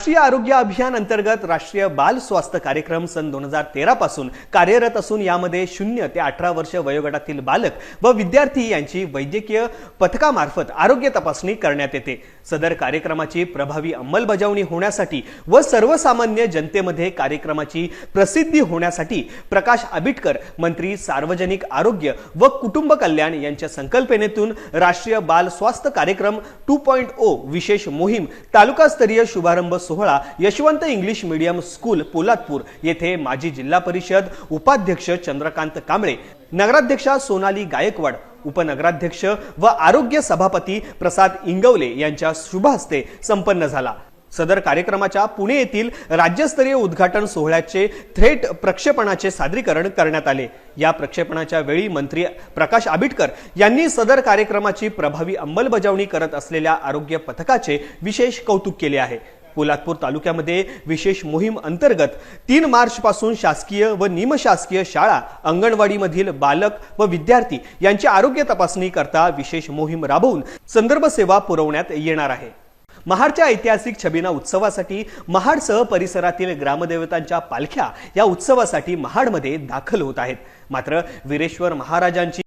राष्ट्रीय आरोग्य अभियान अंतर्गत राष्ट्रीय बाल स्वास्थ्य कार्यक्रम सन दोन हजार तेरा पासून कार्यरत असून यामध्ये शून्य ते अठरा वर्ष वयोगटातील बालक व विद्यार्थी यांची वैद्यकीय पथकामार्फत आरोग्य तपासणी करण्यात येते. सदर कार्यक्रमाची प्रभावी अंमलबजावणी होण्यासाठी व सर्वसामान्य जनतेमध्ये कार्यक्रमाची प्रसिद्धी होण्यासाठी प्रकाश आबिटकर मंत्री सार्वजनिक आरोग्य व कुटुंब कल्याण यांच्या संकल्पनेतून राष्ट्रीय बाल स्वास्थ्य कार्यक्रम टू पॉईंट ओ विशेष मोहीम तालुकास्तरीय शुभारंभ सोहळा Yashwant English medium school Poladpur येथे माजी जिल्हा परिषद उपाध्यक्ष चंद्रकांत कांबळे नगराध्यक्षा सोनाली गायकवाड उपनगराध्यक्ष व आरोग्य सभापती प्रसाद इंगवले यांच्या शुभ हस्ते संपन्न झाला. सदर कार्यक्रमाच्या पुणे येथील राज्यस्तरीय उद्घाटन सोहळ्याचे थेट प्रक्षेपणाचे सादरीकरण करण्यात आले. या प्रक्षेपणाच्या वेळी मंत्री प्रकाश आबिटकर यांनी सदर कार्यक्रमाची प्रभावी अंमलबजावणी करत असलेल्या आरोग्य पथकाचे विशेष कौतुक केले आहे. पोलादपूर तालुक्यामध्ये विशेष मोहीम अंतर्गत तीन मार्चपासून शासकीय व निमशासकीय शाळा अंगणवाडीमधील बालक व विद्यार्थी यांची आरोग्य तपासणी करता विशेष मोहीम राबवून संदर्भ सेवा पुरवण्यात येणार आहे. महाडच्या ऐतिहासिक छबिना उत्सवासाठी महाडसह परिसरातील ग्रामदेवतांच्या पालख्या या उत्सवासाठी महाडमध्ये दाखल होत आहेत. मात्र वीरेश्वर महाराजांची